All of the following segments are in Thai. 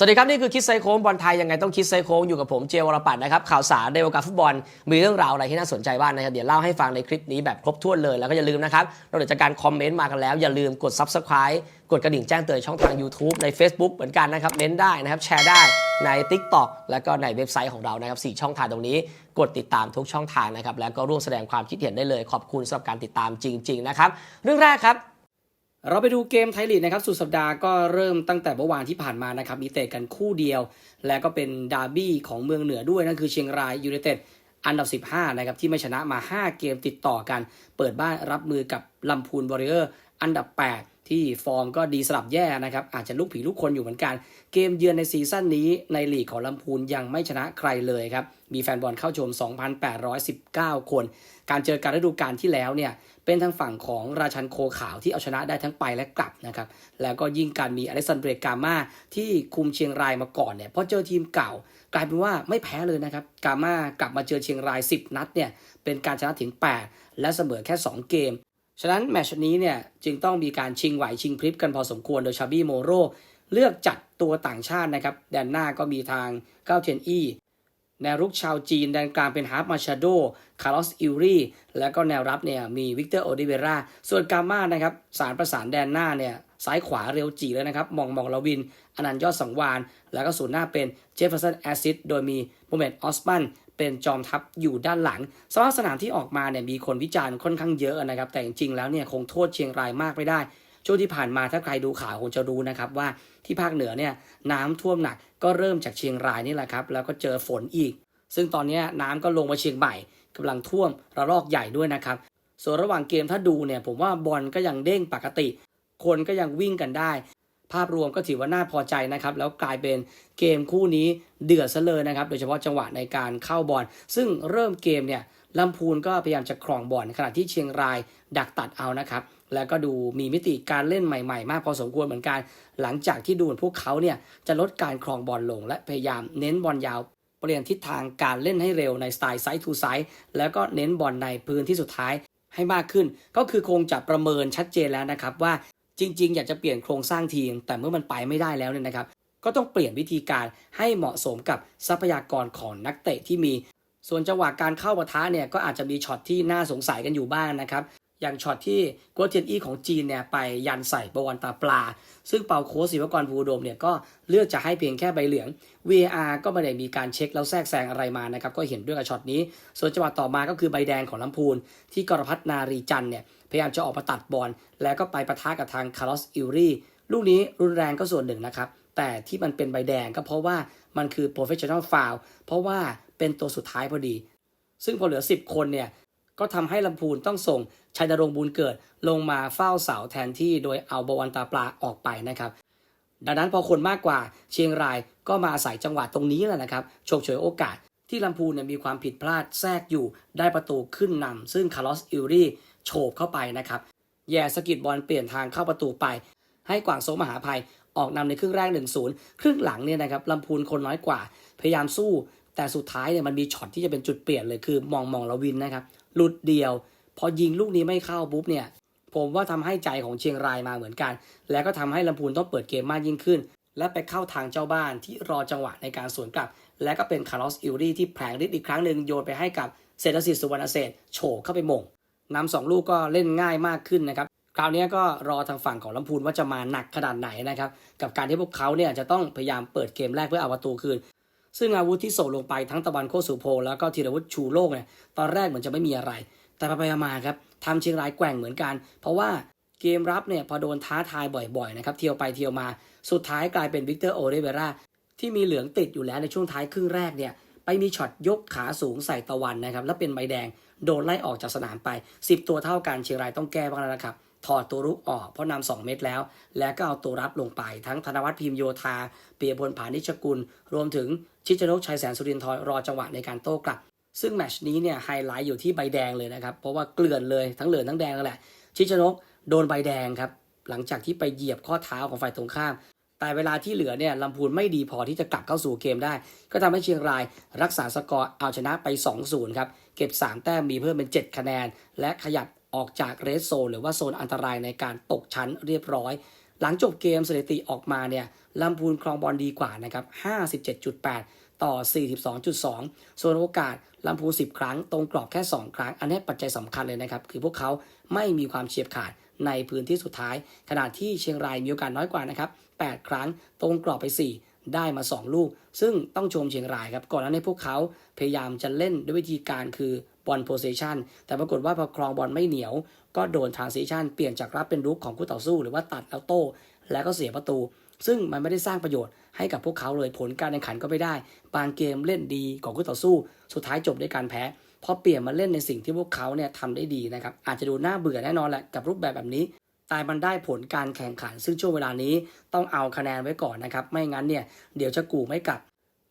สวัสดีครับ นี่คือคิดไซโค้งบอลไทยยังไงต้องคิดไซโค้งอยู่กับผมเจวรปัตนะครับ ข่าวสารในวงการฟุตบอลมีเรื่องราวอะไรที่น่าสนใจบ้างนะครับ เดี๋ยวเล่าให้ฟังในคลิปนี้แบบครบถ้วนเลย แล้วก็อย่าลืมนะครับนอกจากการคอมเมนต์มากันแล้ว อย่าลืมกด Subscribe กดกระดิ่งแจ้งเตือนช่องทาง YouTube ใน Facebook เหมือนกันนะครับเม้นได้นะครับแชร์ได้ใน TikTok แล้วก็ในเว็บไซต์ของเรานะครับสี่ช่องทางตรงนี้ กดติดตามทุกช่องทางนะครับแล้วก็ร่วมแสดงความคิดเห็นได้เลย ขอบคุณสำหรับการติดตามจริง ๆ นะครับเรื่องแรกครับ เราไปดูเกมไทยลีกนะครับสุดสัปดาห์ก็เริ่มตั้งแต่เมื่อวานที่ผ่านมานะครับมีเตะกันคู่เดียว และก็เป็นดาร์บี้ของเมืองเหนือด้วยนั่นคือเชียงรายยูไนเต็ดอันดับ 15 นะครับที่ไม่ชนะมา 5 เกมติดต่อกัน เปิดบ้านรับมือกับลำพูนบริเออร์ อันดับ 8 ที่ฟอร์มก็ดีสลับแย่นะครับ อาจจะลุกผีลุกคนอยู่เหมือนกัน เกมเยือนในซีซั่นนี้ในลีกของลำพูนยังไม่ชนะใครเลยครับ มีแฟนบอลเข้าชม 2,819 คน การเจอการฤดูกาลที่แล้วเนี่ย เป็นทางฝั่งของราชันโคขาวที่เอาชนะได้ทั้งไปและกลับนะครับ แล้วก็ยิ่งการมีอเล็กซานเดรกามาที่คุมเชียงรายมาก่อนเนี่ยพอเจอทีมเก่า กลายเป็นว่าไม่แพ้เลยนะครับ กามากลับมาเจอเชียงราย 10 นัดเนี่ยเป็นการชนะถึง 8 และเสมอแค่ 2 เกม ฉะนั้นแมตช์นี้เนี่ยจึงต้องมีการชิงไหวชิงพริบกันพอสมควรโดยชาบี้โมโรเลือกจัดตัวต่างชาตินะครับ แดนหน้าก็มีทางเก้าเทียนอี้แนวรุกชาวจีน แดนกลางเป็นฮาร์ปมาชาโด คาร์ลอส อิลรีแล้วก็แนวรับเนี่ยมีวิกเตอร์ โอดิเวรา ส่วนกาม่านะครับ สารประสานแดนหน้าเนี่ย ซ้ายขวาเร็วจีเลยนะครับ มองมองลาวิน อนันต์ยอดสังวาน แล้วก็ศูนย์หน้าเป็นเจฟเฟอร์สัน แอซิด โดยมีโมเมดออสมัน เป็นจอมทัพอยู่ด้านหลังสภาพสนามที่ออกมาเนี่ยมีคนวิจารณ์ค่อนข้างเยอะนะครับ แต่จริงๆแล้วเนี่ยคงโทษเชียงรายมากไม่ได้ช่วงที่ผ่านมาถ้าใครดูข่าวคงจะรู้นะครับว่าที่ภาคเหนือเนี่ยน้ำท่วมหนักก็เริ่มจากเชียงรายนี่แหละครับ แล้วก็เจอฝนอีก ซึ่งตอนนี้น้ำก็ลงมาเชียงใหม่กำลังท่วมระลอกใหญ่ด้วยนะครับ ส่วนระหว่างเกมถ้าดูเนี่ยผมว่าบอลก็ยังเด้งปกติ คนก็ยังวิ่งกันได้ ภาพรวมก็ถือว่าน่าพอใจนะครับ แล้วกลายเป็นเกมคู่นี้เดือดซะเลยนะครับ โดยเฉพาะจังหวะในการเข้าบอลซึ่งเริ่มเกมเนี่ยลำพูนก็พยายามจะครองบอลขณะที่เชียงรายดักตัดเอานะครับ แล้วก็ดูมีมิติการเล่นใหม่ๆ มากพอสมควรเหมือนกัน หลังจากที่ดูนพวกเขาเนี่ยจะลดการครองบอลลง และพยายามเน้นบอลยาวเปลี่ยนทิศทางการเล่นให้เร็วในสไตล์ไซส์ทูไซส์แล้วก็เน้นบอลในพื้นที่สุดท้ายให้มากขึ้น ก็คือคงจะประเมินชัดเจนแล้วนะครับว่า จริง ๆ อยากจะเปลี่ยนโครงสร้างทีม แต่เมื่อมันไปไม่ได้แล้วเนี่ยนะครับ ก็ต้องเปลี่ยนวิธีการให้เหมาะสมกับทรัพยากรของนักเตะที่มี ส่วนจังหวะการเข้าปะทะเนี่ยก็อาจจะมีช็อตที่น่าสงสัยกันอยู่บ้างนะครับอย่างช็อตที่กัวเทียนอี้ของจีนเนี่ยไปยันใส่ประวันตาปลา ซึ่งเปาโค้ชศิวกรภูอุดมเนี่ยก็เลือกจะให้เพียงแค่ใบเหลือง VAR ก็ไม่ได้มีการเช็คแล้วแทรกแซงอะไรมานะครับ ก็เห็นด้วยกับช็อตนี้ ส่วนจังหวะต่อมาก็คือใบแดงของลำพูน ที่กรพัฒนารีจันเนี่ย พยายามจะออกมาตัดบอลแล้วก็ไปปะทะกับทางคาร์ลอสอิลรีลูกนี้รุนแรงก็ส่วนหนึ่งนะครับ แต่ที่มันเป็นใบแดงก็เพราะว่ามันคือ professional foul เพราะว่าเป็นตัวสุดท้ายพอดี ซึ่งพอเหลือ 10 คนเนี่ย ก็ทำให้ลำพูนต้องส่งชัยนรงบุญเกิดลงมาเฝ้าเสาแทนที่โดยเอาบวันตาปลาออกไปนะครับ ดังนั้นพอคนมากกว่าเชียงรายก็มาอาศัยจังหวะตรงนี้แหละนะครับโฉกฉวยโอกาสที่ลำพูนเนี่ยมีความผิดพลาดแทรกอยู่ได้ประตูขึ้นนำซึ่งคาร์ลอสอิลรี โฉบเข้าไปนะครับ แย่สกิดบอลเปลี่ยนทางเข้าประตูไป ให้กวางโซมหาภัยออกนำในครึ่งแรก 1-0 ครึ่งหลังเนี่ยนะครับลำพูนคนน้อยกว่า พยายามสู้แต่สุดท้ายเนี่ยมันมีช็อตที่จะเป็นจุดเปลี่ยนเลยคือมองมองลาวินนะครับหลุดเดียว พอยิงลูกนี้ไม่เข้าปุ๊บเนี่ยผมว่าทำให้ใจของเชียงรายมาเหมือนกัน แล้วก็ทำให้ลำพูนต้องเปิดเกมมากยิ่งขึ้น และไปเข้าทางเจ้าบ้านที่รอจังหวะในการสวนกลับ และก็เป็นคาร์ลอสอิลรีที่แผลงฤทธิ์อีกครั้งหนึ่งโยนไปให้กับเศรษฐศิษย์สุวรรณเศษโฉเข้าไปม่ง นำสองลูกก็เล่นง่ายมากขึ้นนะครับคราวนี้ก็รอทางฝั่งของลำพูนว่าจะมาหนักขนาดไหนนะครับกับการที่พวกเขาเนี่ยจะต้องพยายามเปิดเกมแรกเพื่อเอาประตูคืน ซึ่งอาวุธที่ส่งลงไปทั้งตะวันโคสุโพแล้วก็ธีรวุฒิชูโลกเนี่ยตอนแรกเหมือนจะไม่มีอะไร แต่ไปมาครับทำเชียงรายแกว่งเหมือนกัน เพราะว่าเกมรับเนี่ยพอโดนท้าทายบ่อยๆนะครับเที่ยวไปเที่ยวมาสุดท้ายกลายเป็นวิกเตอร์โอเรเวราที่มีเหลืองติดอยู่แล้วในช่วงท้ายครึ่งแรกเนี่ย ไปมีช็อตยกขาสูงใส่ตะวันนะครับ แล้วเป็นใบแดงโดนไล่ออกจากสนามไป 10 ตัวเท่ากันเชียงรายต้องแก้บ้างแล้วนะครับถอดตัวรุกออกเพราะนำสองเม็ดแล้ว แล้วก็เอาตัวรับลงไปทั้งธนวัฒน์พิมโยธา เปียพลผานิชกุล รวมถึงชิชนกชัยแสนสุรินทร์รอจังหวะในการโต้กลับ ซึ่งแมชนี้เนี่ยไฮไลท์อยู่ที่ใบแดงเลยนะครับ เพราะว่าเกลื่อนเลยทั้งเหลืองทั้งแดงนั่นแหละ ชิชนกโดนใบแดงครับ หลังจากที่ไปเหยียบข้อเท้าของฝ่ายตรงข้าม แต่เวลาที่เหลือเนี่ยลำพูนไม่ดีพอที่จะกลับเข้าสู่เกมได้ ก็ทำให้เชียงรายรักษาสกอร์เอาชนะไป 2-0 ครับ เก็บ 3 แต้มมีเพิ่มเป็น 7 คะแนน และขยับออกจากเรสโซนหรือว่าโซนอันตรายในการตกชั้นเรียบร้อย หลังจบเกมสถิติออกมาเนี่ยลำพูนครองบอลดีกว่านะครับ 57.8 ต่อ 42.2 ส่วนโอกาสลำพูน10 ครั้ง ตรงกรอบแค่ 2 ครั้ง อันนี้ปัจจัยสำคัญเลยนะครับ คือพวกเขาไม่มีความเฉียบขาด ในพื้นที่สุดท้าย ขณะที่เชียงรายมีโอกาสน้อยกว่านะครับ 8 ครั้งตรงกรอบไป 4 ได้มา 2 ลูก ซึ่งต้องชมเชียงรายครับ ก่อนหน้านี้พวกเขาพยายามจะเล่นด้วยวิธีการคือบอลโพเซชันแต่ปรากฏว่าพอครองบอลไม่เหนียว ก็โดนทรานซิชันเปลี่ยนจากรับเป็นรุกของคู่ต่อสู้ หรือว่าตัดแล้วโต้แล้วก็เสียประตู ซึ่งมันไม่ได้สร้างประโยชน์ให้กับพวกเขาเลยผลการแข่งขันก็ไม่ได้ บางเกมเล่นดีของคู่ต่อสู้ สุดท้ายจบด้วยการแพ้ พอเปลี่ยนมาเล่นในสิ่งที่พวกเขาเนี่ยทำได้ดีนะครับ อาจจะดูน่าเบื่อแน่นอนแหละกับรูปแบบแบบนี้ แต่มันได้ผลการแข่งขัน ซึ่งช่วงเวลานี้ต้องเอาคะแนนไว้ก่อนนะครับ ไม่งั้นเนี่ยเดี๋ยวจะกูไม่กลับ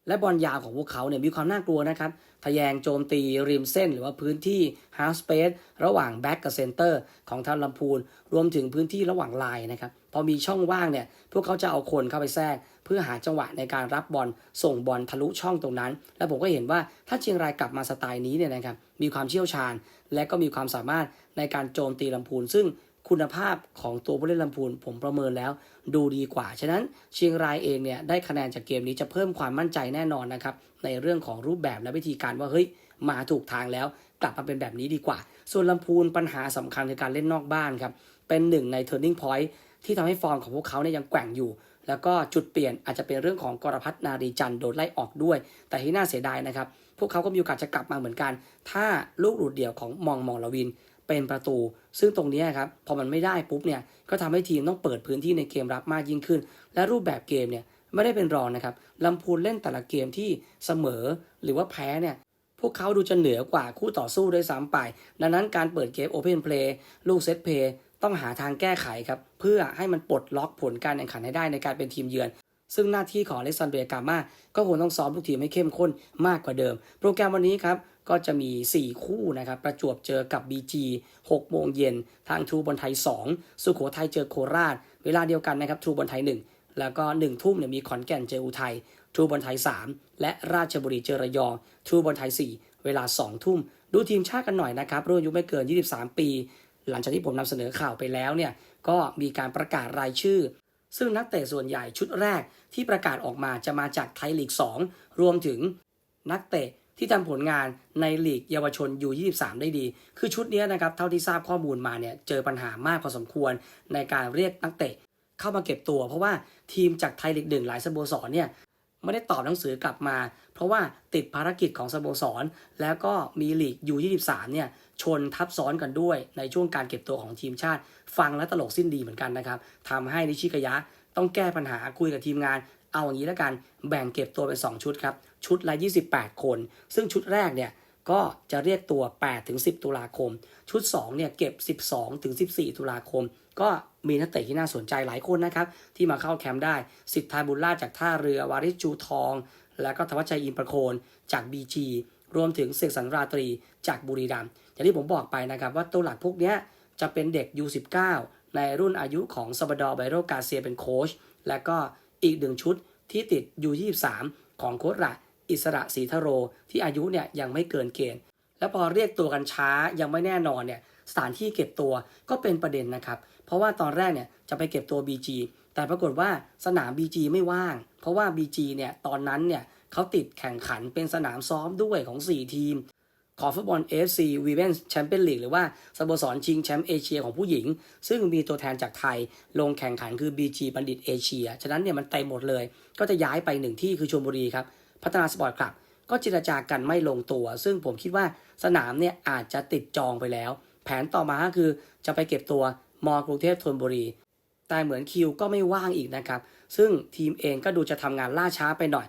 และบอลยาวของพวกเขาเนี่ยมีความน่ากลัวนะครับ ทะแยงโจมตีริมเส้น หรือว่าพื้นที่ half space ระหว่างแบ็กกับเซนเตอร์ของทางลำพูน รวมถึงพื้นที่ระหว่างลายนะครับ พอมีช่องว่างเนี่ย พวกเขาจะเอาคนเข้าไปแทรก เพื่อหาจังหวะในการรับบอลส่งบอลทะลุช่องตรงนั้น และผมก็เห็นว่าถ้าเชียงรายกลับมาสไตล์นี้เนี่ยนะครับ มีความเชี่ยวชาญ และก็มีความสามารถในการโจมตีลำพูน ซึ่ง คุณภาพของตัวผู้เล่นลำพูนผมประเมินแล้วดูดีกว่า ฉะนั้นเชียงรายเองเนี่ยได้คะแนนจากเกมนี้จะเพิ่มความมั่นใจแน่นอนนะครับในเรื่องของรูปแบบและวิธีการว่าเฮ้ยมาถูกทางแล้ว กลับมาเป็นแบบนี้ดีกว่า ส่วนลำพูนปัญหาสำคัญคือการเล่นนอกบ้านครับเป็นหนึ่งใน turning point ที่ทำให้ฟอร์มของพวกเขาเนี่ยยังแกว่งอยู่ แล้วก็จุดเปลี่ยนอาจจะเป็นเรื่องของกรพัฒนารีจันโดนไล่ออกด้วย แต่ที่น่าเสียดายนะครับพวกเขาก็มีโอกาสจะกลับมาเหมือนกัน ถ้าลูกหลุดเดี่ยวของมองมองลวิน เป็นประตู ซึ่งตรงนี้ครับพอมันไม่ได้ปุ๊บเนี่ยก็ทำให้ทีมต้องเปิดพื้นที่ในเกมรับมากยิ่งขึ้น และรูปแบบเกมเนี่ยไม่ได้เป็นรองนะครับลำพูนเล่นแต่ละเกมที่เสมอหรือว่าแพ้เนี่ยพวกเขาดูจะเหนือกว่าคู่ต่อสู้ด้วยซ้ำไป ดังนั้นการเปิดเกมโอเพนเพลย์ลูกเซตเพย์ต้องหาทางแก้ไขครับ เพื่อให้มันปลดล็อกผลการแข่งขันให้ได้ในการเป็นทีมเยือน ซึ่งหน้าที่ของอเล็กซานเดรียกามาก็คงต้องซ้อมลูกทีมให้เข้มข้นมากกว่าเดิม โปรแกรมวันนี้ครับ ก็จะมี 4 คู่นะครับประจวบเจอกับ BG 6 โมงเย็นทางทรูบอลไทย 2 สุโขทัยเจอโคราช เวลาเดียวกันนะครับทรูบอลไทย 1 แล้วก็ 1 ทุ่มเนี่ยมีขอนแก่นเจออุทัยทรูบอลไทย 3 และราชบุรีเจอระยองทรูบอลไทย 4 เวลา 2 ทุ่ม ดูทีมชาติกันหน่อยนะครับรุ่นอายุไม่เกิน 23 ปี หลังจากที่ผมนำเสนอข่าวไปแล้วเนี่ยก็มีการประกาศรายชื่อซึ่งนักเตะส่วนใหญ่ชุดแรกที่ประกาศออกมาจะมาจากไทยลีก 2 รวมถึงนักเตะ ที่ทำผลงานในลีกเยาวชนยู23 ได้ดี คือชุดนี้นะครับเท่าที่ทราบข้อมูลมาเนี่ยเจอปัญหามากพอสมควรในการเรียกนักเตะเข้ามาเก็บตัว เพราะว่าทีมจากไทยลีกหนึ่งหลายสโมสรเนี่ยไม่ได้ตอบหนังสือกลับมา เพราะว่าติดภารกิจของสโมสร แล้วก็มีลีกยู23เนี่ยชนทับซ้อนกันด้วยในช่วงการเก็บตัวของทีมชาติ ฟังแล้วตลกสิ้นดีเหมือนกันนะครับทำให้นิชิกายะต้องแก้ปัญหาคุยกับทีมงาน เอาอย่างนี้แล้วกันแบ่งเก็บตัวเป็น 2 ชุดครับ ชุดละ 28 คน ซึ่งชุดแรกเนี่ยก็จะเรียกตัว 8 ถึง 10 ตุลาคม ชุด 2 เนี่ยเก็บ 12 ถึง 14 ตุลาคม ก็มีนักเตะที่น่าสนใจหลายคนนะครับ ที่มาเข้าแคมป์ได้ สิทธาบุญราจากท่าเรือ วาริจูทอง แล้วก็ธวัชชัยอินประโคนจาก BG รวมถึงเสกสรรราตรีจากบุรีรัมย์อย่างที่ผมบอกไปนะครับ ว่าตัวหลักพวกนี้จะเป็นเด็ก U19 ในรุ่นอายุของซาบดอไบโรกาเซียเป็นโค้ชและก็อีกหนึ่งชุด ที่ติดยู23ของโค้ชระอิสระศรีทโร ที่อายุเนี่ยยังไม่เกินเกณฑ์ และพอเรียกตัวกันช้ายังไม่แน่นอนเนี่ยสถานที่เก็บตัวก็เป็นประเด็นนะครับ เพราะว่าตอนแรกเนี่ยจะไปเก็บตัว BG แต่ปรากฏว่าสนาม BG ไม่ว่าง เพราะว่า BG เนี่ยตอนนั้นเนี่ยเขาติดแข่งขันเป็นสนามซ้อมด้วยของ 4 ทีม ของฟุตบอล AFC Women's Champions League หรือว่าสโมสรชิงแชมป์เอเชียของผู้หญิง ซึ่งมีตัวแทนจากไทยลงแข่งขันคือ BG บัณฑิตเอเชีย ฉะนั้นเนี่ยมันเต็มหมดเลย ก็จะย้ายไปหนึ่งที่คือชลบุรีครับ พัฒนาสปอร์ตคลับ ก็เจรจากันไม่ลงตัว ซึ่งผมคิดว่าสนามเนี่ยอาจจะติดจองไปแล้ว แผนต่อมาคือจะไปเก็บตัวมอกรุงเทพธนบุรี แต่เหมือนคิวก็ไม่ว่างอีกนะครับ ซึ่งทีมเองก็ดูจะทำงานล่าช้าไปหน่อย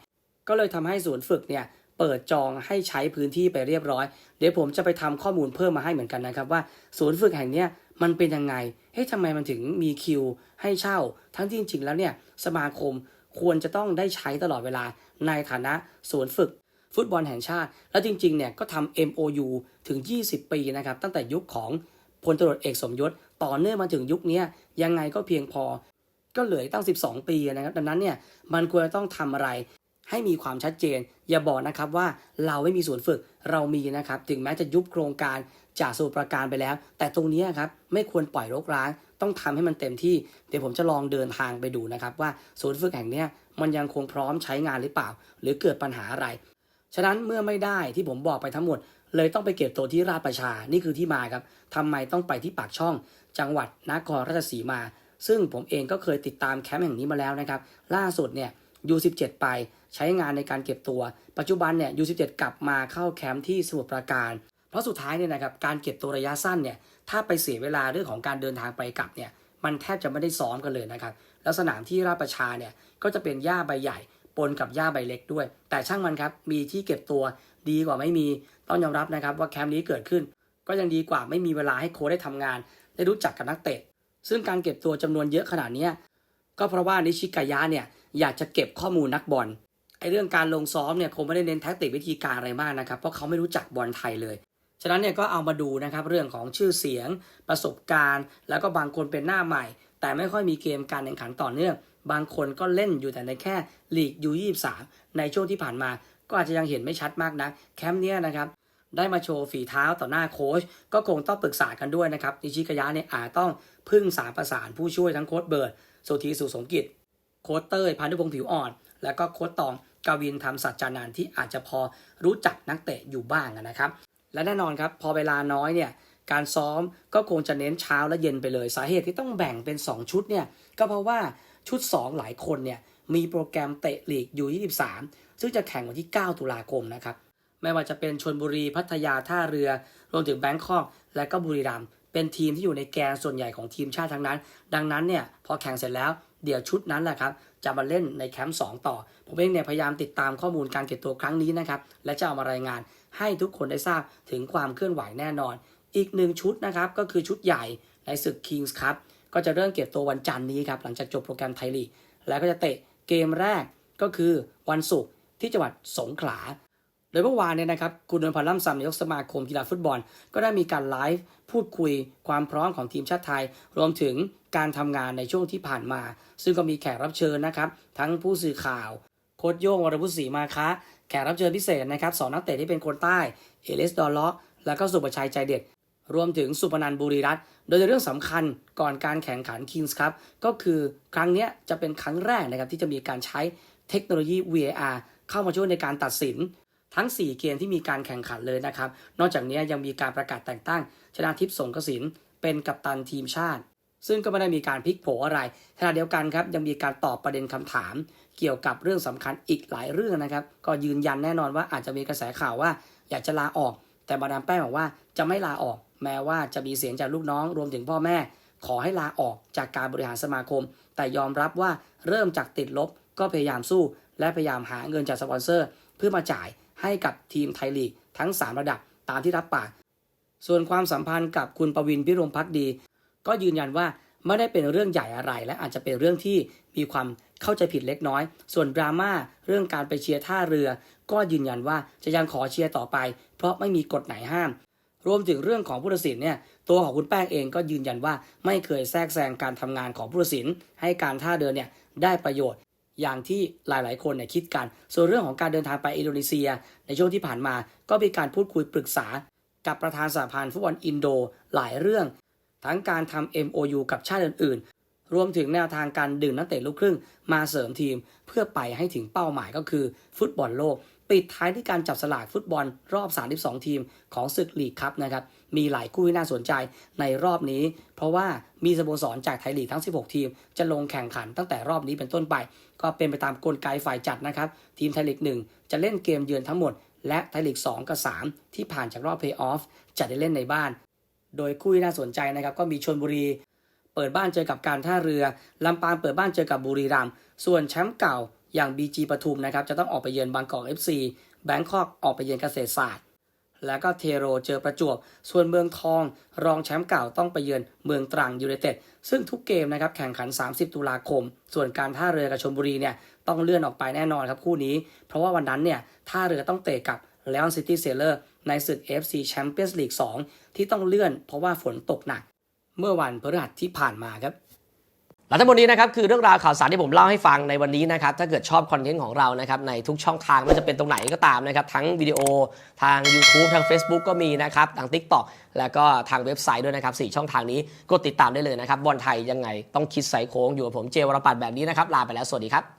ก็เลยทำให้ศูนย์ฝึกเนี่ย เปิดจองให้ใช้พื้นที่ไปเรียบร้อย เดี๋ยวผมจะไปทำข้อมูลเพิ่มมาให้เหมือนกันนะครับว่าศูนย์ฝึกแห่งเนี้ยมันเป็นยังไง เฮ้ยทำไมมันถึงมีคิวให้เช่า ทั้งที่จริงๆแล้วเนี่ยสมาคมควรจะต้องได้ใช้ตลอดเวลาในฐานะศูนย์ฝึกฟุตบอลแห่งชาติ แล้วจริงๆเนี่ยก็ทำ MOU ถึง 20 ปีนะครับตั้งแต่ยุคของพลตรวจเอกสมยศ ต่อเนื่องมาถึงยุคนี้ยังไงก็เพียงพอ ก็เหลือตั้ง 12 ปีนะครับดังนั้นเนี่ยมันควรจะต้องทำอะไร ให้มีความชัดเจน อย่าบอกนะครับว่าเราไม่มีศูนฝึกเรามีนะครับ ถึงแม้จะยุบโครงการจากสมุทรปราการไปแล้ว แต่ตรงนี้ครับไม่ควรปล่อยรกร้าง ต้องทำให้มันเต็มที่ เดี๋ยวผมจะลองเดินทางไปดูนะครับ ว่าศูนย์ฝึกแห่งนี้มันยังคงพร้อมใช้งานหรือเปล่า หรือเกิดปัญหาอะไร ฉะนั้นเมื่อไม่ได้ที่ผมบอกไปทั้งหมด เลยต้องไปเก็บตัวที่ราชประชา นี่คือที่มาครับทำไมต้องไปที่ปากช่อง จังหวัดนครราชสีมา ซึ่งผมเองก็เคยติดตามแคมป์แห่งนี้มาแล้วนะครับ ล่าสุดเนี่ย U17 ไปใช้งานในการเก็บตัว ปัจจุบันเนี่ย U17 กลับมาเข้าแคมป์ที่สมุทรปราการ เพราะสุดท้ายเนี่ยนะครับการเก็บตัวระยะสั้นเนี่ยถ้าไปเสียเวลาเรื่องของการเดินทางไปกลับเนี่ยมันแทบจะไม่ได้ซ้อมกันเลยนะครับแล้วสนามที่ราชประชาเนี่ยก็จะเป็นหญ้าใบใหญ่ปนกับหญ้าใบเล็กด้วย แต่ช่างมันครับมีที่เก็บตัวดีกว่าไม่มีต้องยอมรับนะครับว่าแคมป์นี้เกิดขึ้น ก็ยังดีกว่าไม่มีเวลาให้โค้ชได้ทำงาน ได้รู้จักกับนักเตะ ซึ่งการเก็บตัวจำนวนเยอะขนาดนี้ก็เพราะว่านิชิกายะเนี่ย อยากจะเก็บข้อมูลนักบอลไอเรื่องการลงซ้อมเนี่ยคงไม่ได้เน้นแท็กติกวิธีการอะไรมากนะครับ เพราะเขาไม่รู้จักบอลไทยเลย ฉะนั้นเนี่ยก็เอามาดูนะครับเรื่องของชื่อเสียง ประสบการณ์ แล้วก็บางคนเป็นหน้าใหม่ แต่ไม่ค่อยมีเกมการแข่งขันต่อเนื่อง บางคนก็เล่นอยู่แต่ในแค่ลีกยูยี่สาในช่วงที่ผ่านมา ก็อาจจะยังเห็นไม่ชัดมากนะแคมป์เนี้ยนะครับได้มาโชว์ฝีเท้าต่อหน้าโค้ชก็คงต้องปรึกษากันด้วยนะครับนิชิกายะเนี่ยอาจต้องพึ่งสารประสานผู้ช่วยทั้งโค้ชเบิร์ดสุธีสุสมกิจ ค้ชเต้ยพานุพงศ์ผิวอ่อน แล้วก็โค้ชตองกวินทำสัจจานันท์ที่อาจจะพอรู้จักนักเตะอยู่บ้างนะครับ และแน่นอนครับพอเวลาน้อยเนี่ยการซ้อมก็คงจะเน้นเช้าและเย็นไปเลยสาเหตุที่ต้องแบ่งเป็น 2 ชุดเนี่ยก็เพราะว่าชุด 2 หลายคนเนี่ยมีโปรแกรมเตะลีกยู23ซึ่งจะแข่งวันที่ 9 ตุลาคมนะครับไม่ว่าจะเป็นชนบุรีพัทยาท่าเรือ รวมถึงแบงคอกและก็บุรีรัมย์เป็นทีมที่อยู่ในแกนส่วนใหญ่ของทีมชาติทั้งนั้น ดังนั้นเนี่ยพอแข่งเสร็จแล้ว เดี๋ยวชุดนั้นแหละครับจะมาเล่นในแคมป์2ต่อ ผมเองเนี่ยพยายามติดตามข้อมูลการเก็บตัวครั้งนี้นะครับและจะเอามารายงานให้ทุกคนได้ทราบถึงความเคลื่อนไหวแน่นอน อีกหนึ่งชุดนะครับก็คือชุดใหญ่ในศึก Kings Cup ก็จะเริ่มเก็บตัววันจันทร์นี้ครับหลังจากจบโปรแกรมไทยลีกแล้วก็จะเตะเกมแรกก็คือวันศุกร์ที่จังหวัดสงขลา โดยเมื่อวานเนี่ยนะครับคุณนวลพันธ์ล่ำซำนายกสมาคมกีฬาฟุตบอล ก็ได้มีการไลฟ์ พูดคุยความพร้อมของทีมชาติไทย รวมถึงการทำงานในช่วงที่ผ่านมา ซึ่งก็มีแขกรับเชิญนะครับ ทั้งผู้สื่อข่าว โค้ชโย่งวรพุทธศรีมาคะแขกรับเชิญพิเศษนะครับสองนักเตะที่เป็นคนใต้เอเลสดอลเลาะแล้วก็สุประชัยใจเด็ด รวมถึงสุพนันบุรีรัตน์โดยในเรื่องสำคัญก่อนการแข่งขัน Kings ครับก็คือครั้งนี้จะเป็นครั้งแรกนะครับที่จะมีการใช้เทคโนโลยี VAR เข้ามาช่วยในการตัดสิน ทั้ง 4 เกมที่มีการแข่งขันเลยนะครับ นอกจากนี้ยังมีการประกาศแต่งตั้ง ชนาทิพย์สงกสินเป็นกัปตันทีมชาติ ซึ่งก็ไม่ได้มีการพลิกโผอะไรขณะเดียวกันครับยังมีการตอบประเด็นคำถาม เกี่ยวกับเรื่องสำคัญอีกหลายเรื่องนะครับ ก็ยืนยันแน่นอนว่าอาจจะมีกระแสข่าวว่า อยากจะลาออก แต่มาดามแป้งบอกว่าจะไม่ลาออก แม้ว่าจะมีเสียงจากลูกน้องรวมถึงพ่อแม่ ขอให้ลาออกจากการบริหารสมาคม แต่ยอมรับว่าเริ่มจากติดลบก็พยายามสู้ และพยายามหาเงินจากสปอนเซอร์ เพื่อมาจ่าย ให้กับทีมไทยลีกทั้ง 3 ระดับตามที่รับปาก ส่วนความสัมพันธ์กับคุณประวินพิรมพักดี ก็ยืนยันว่าไม่ได้เป็นเรื่องใหญ่อะไร และอาจจะเป็นเรื่องที่มีความเข้าใจผิดเล็กน้อย ส่วนดราม่าเรื่องการไปเชียร์ท่าเรือ ก็ยืนยันว่าจะยังขอเชียร์ต่อไป เพราะไม่มีกฎไหนห้าม รวมถึงเรื่องของผู้ตัดสินเนี่ยตัวของคุณแป้งเองก็ยืนยันว่าไม่เคยแทรกแซงการทำงานของผู้ตัดสิน ให้การท่าเรือเนี่ยได้ประโยชน์ อย่างที่หลายๆ คนเนี่ยคิดกัน ส่วนเรื่องของการเดินทางไปอินโดนีเซีย ในช่วงที่ผ่านมาก็มีการพูดคุยปรึกษา กับประธานสหพันธ์ฟุตบอลอินโดหลายเรื่อง ทั้งการทำ MOU กับชาติอื่น รวมถึงแนวทางการดึงนักเตะลูกครึ่ง มาเสริมทีมเพื่อไปให้ถึงเป้าหมายก็คือฟุตบอลโลก ปิดท้ายที่การจับสลากฟุตบอลรอบ 32 ทีมของศึกลีกครับนะครับ มีหลายคู่ที่น่าสนใจในรอบนี้ เพราะว่ามีสโมสรจากไทยลีกทั้ง 16 ทีม จะลงแข่งขันตั้งแต่รอบนี้เป็นต้นไป ก็เป็นไปตามกลไกฝ่ายจัดนะครับ ทีมไทยลีก 1 จะเล่นเกมเยือนทั้งหมด และไทยลีก 2 กับ 3 ที่ผ่านจากรอบเพลย์ออฟจะได้เล่นในบ้าน โดยคู่ที่น่าสนใจนะครับก็มีชนบุรี เปิดบ้านเจอกับการท่าเรือ ลำปางเปิดบ้านเจอกับบุรีรัมย์ส่วนแชมป์เก่าอย่าง BG ปทุมนะครับจะต้องออกไปเยือนบางกอก FC แบงคอกออกไปเยือนเกษตรศาสตร์ แล้วก็เทโรเจอประจวบ ส่วนเมืองทอง รองแชมป์เก่าต้องไปเยือนเมืองตรังยูไนเต็ด ซึ่งทุกเกมนะครับแข่งขัน 30 ตุลาคม ส่วนการท่าเรือกับชลบุรีเนี่ยต้องเลื่อนออกไปแน่นอนครับคู่นี้ เพราะว่าวันนั้นเนี่ยท่าเรือต้องเตะกับ l e o n City Sailor ในศึก FC Champions League 2 ที่ต้องเลื่อนเพราะว่าฝนตกหนัก เมื่อวันพฤหัสที่ผ่านมาครับและทั้งหมดนี้นะครับคือเรื่องราวข่าวสารที่ผมเล่าให้ฟังในวันนี้นะครับถ้าเกิดชอบคอนเทนต์ของเรานะครับในทุกช่องทางไม่ว่าจะเป็นตรงไหนก็ตามนะครับทั้งวิดีโอทาง YouTube ทาง Facebook ก็มีนะครับทาง TikTok แล้วก็ทางเว็บไซต์ด้วยนะครับสี่ช่องทางนี้กดติดตามได้เลยนะครับบอลไทยยังไงต้องคิดใส่โค้งอยู่กับผมเจวรปัตน์แบบนี้นะครับลาไปแล้วสวัสดีครับ